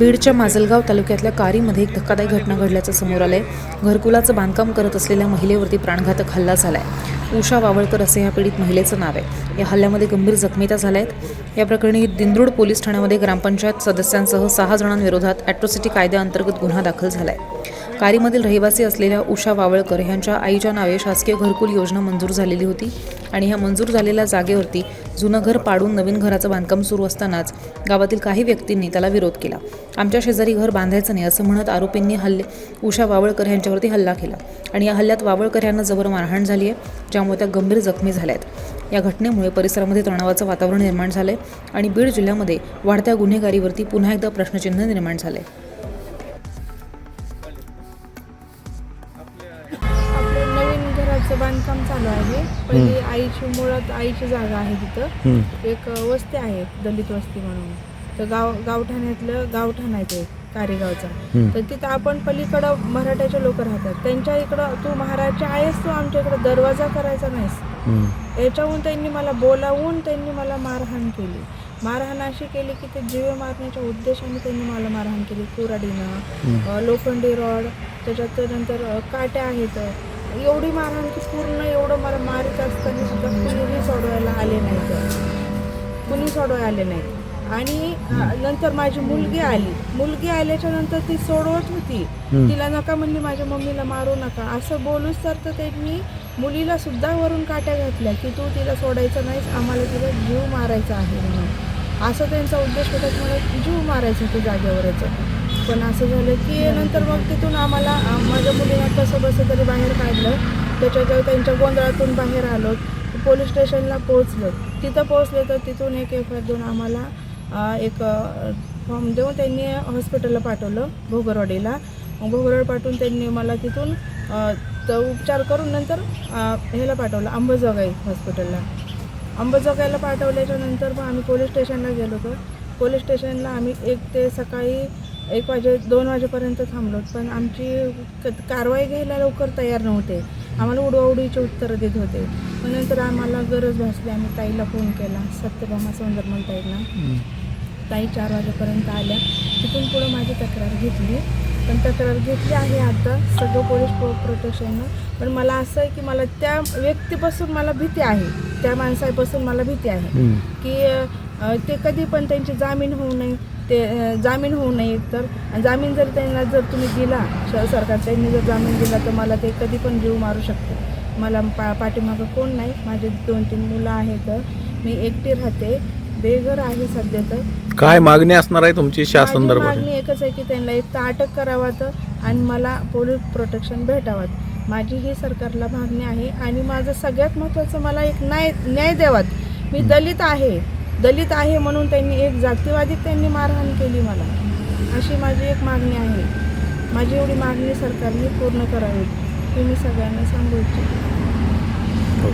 बीडच्या माजलगाव तालुक्यातल्या कारीमध्ये एक धक्कादायक घटना घडल्याचं समोर आलंय. घरकुलाचं बांधकाम करत असलेल्या महिलेवरती प्राणघातक हल्ला झालाय. उषा वावळकर असे या पीडित महिलेचं नाव आहे. या हल्ल्यामध्ये गंभीर जखमीता झाल्या आहेत या प्रकरणी दिंद्रुड पोलीस ठाण्यामध्ये ग्रामपंचायत सदस्यांसह सहा जणांविरोधात ॲट्रॉसिटी कायद्याअंतर्गत गुन्हा दाखल झालाय. कारीमधील रहिवासी असलेल्या उषा वावळकर यांच्या आईच्या नावे शासकीय घरकुल योजना मंजूर झालेली होती आणि ह्या मंजूर झालेल्या जागेवरती जुनं घर पाडून नवीन घराचं बांधकाम सुरू असतानाच गावातील काही व्यक्तींनी त्याला विरोध केला. आमच्या शेजारी घर बांधायचं नाही असं म्हणत आरोपींनी हल्ले उषा वावळकर यांच्यावरती हल्ला केला आणि या हल्ल्यात वावळकर यांना जबर मारहाण झाली आहे ज्यामुळे त्या गंभीर जखमी झाल्या आहेत या घटनेमुळे परिसरामध्ये तणावाचं वातावरण निर्माण झालं आहे आणि बीड जिल्ह्यामध्ये वाढत्या गुन्हेगारीवरती पुन्हा एकदा प्रश्नचिन्ह निर्माण झालं आहे घराचं बांधकाम चालू आहे. पहिली आईची मुळात आईची जागा आहे तिथं. एक वस्ती आहे दलित वस्ती म्हणून. तर गाव गावठाण्यातलं गावठाण आहे ते कारेगावचा. तर तिथं आपण पलीकडं मराठ्याचे लोक राहतात. त्यांच्या इकडं तू महाराजचे आहेस तू आमच्या इकडं दरवाजा करायचा नाहीस. याच्याहून त्यांनी मला बोलावून त्यांनी मला मारहाण केली. मारहाण अशी केली की ते जीव मारण्याच्या उद्देशाने त्यांनी मला मारहाण केली. कुराडीनं लोखंडी रॉड त्याच्यात नंतर काट्या आहेत. एवढी मारहाण की पूर्ण एवढं मला मारित असताना सुद्धा कुणीही सोडवायला आले नाही तर कुणी सोडवायला आले नाही. आणि नंतर माझी मुलगी आली. मुलगी आल्याच्यानंतर ती सोडवत होती. तिला नका म्हणली माझ्या मम्मीला मारू नका. असं बोलूच तर तर त्यांनी मुलीला सुद्धा वरून काट्या घातल्या की तू तिला सोडायचं नाहीस आम्हाला तिला जीव मारायचा आहे म्हणून. असं त्यांचा उद्देश होता. की मला जीव मारायचा होतं जागेवरच. पण असं झालं की नंतर मग तिथून आम्हाला माझ्या मुलीला कसं बसं तरी बाहेर काढलं. त्याच्याजवळ त्यांच्या गोंधळातून बाहेर आलो. पोलीस स्टेशनला पोहोचलो. तिथं पोहोचले तर तिथून एक एफ आय देऊन आम्हाला एक फॉर्म देऊन त्यांनी हॉस्पिटलला पाठवलं भोगरवाडीला. भोगरवाड पाठवून त्यांनी मला तिथून तर उपचार करून नंतर ह्याला पाठवलं अंबाजोगाई हॉस्पिटलला. अंबाजोगाईला पाठवल्याच्या नंतर मग आम्ही पोलीस स्टेशनला गेलो होतो. पोलीस स्टेशनला आम्ही एक ते सकाळी एक वाजे दोन वाजेपर्यंत थांबलो. पण आमची क- कारवाई घ्यायला लवकर तयार नव्हते. आम्हाला उडवाउडीची उत्तरं देत होते. मग नंतर आम्हाला गरज भासली. आम्ही ताईला फोन केला. सत्यभामा सौंदरमल ताईंना. ताई चार वाजेपर्यंत आल्या. तिथून पुढं माझी तक्रार घेतली. पण तक्रार घेतली आहे आता. सगळं पोलीस प्रो प्रोटेक्शननं पण मला असं आहे की मला त्या व्यक्तीपासून मला भीती आहे. त्या माणसापासून मला भीती आहे. की ते कधी पण त्यांची जामीन होऊ नये ते जामीन होऊ नये तर जामीन जर त्यांना जर तुम्ही दिला सरकार त्यांनी जर जामीन दिला तर मला ते कधी पण जीव मारू शकते. मला पा पाठीमागं कोण नाही माझे दोन तीन मुलं आहेत मी एकटी राहते बेघर आहे सध्या तर. काय मागणी असणार आहे तुमची शासन मागणी एकच आहे की त्यांना एक तर अटक करावं आणि मला पोलीस प्रोटेक्शन भेटावं. माझी ही सरकारला मागणी आहे आणि माझं सगळ्यात महत्त्वाचं मला एक न्याय न्याय द्यावात. मी दलित आहे. दलित आहे म्हणून त्यांनी एक जातीवादी त्यांनी मारहाण केली मला. अशी माझी एक मागणी आहे. माझी एवढी मागणी सरकारने पूर्ण करावी हे मी सगळ्यांना सांगू इच्छिते.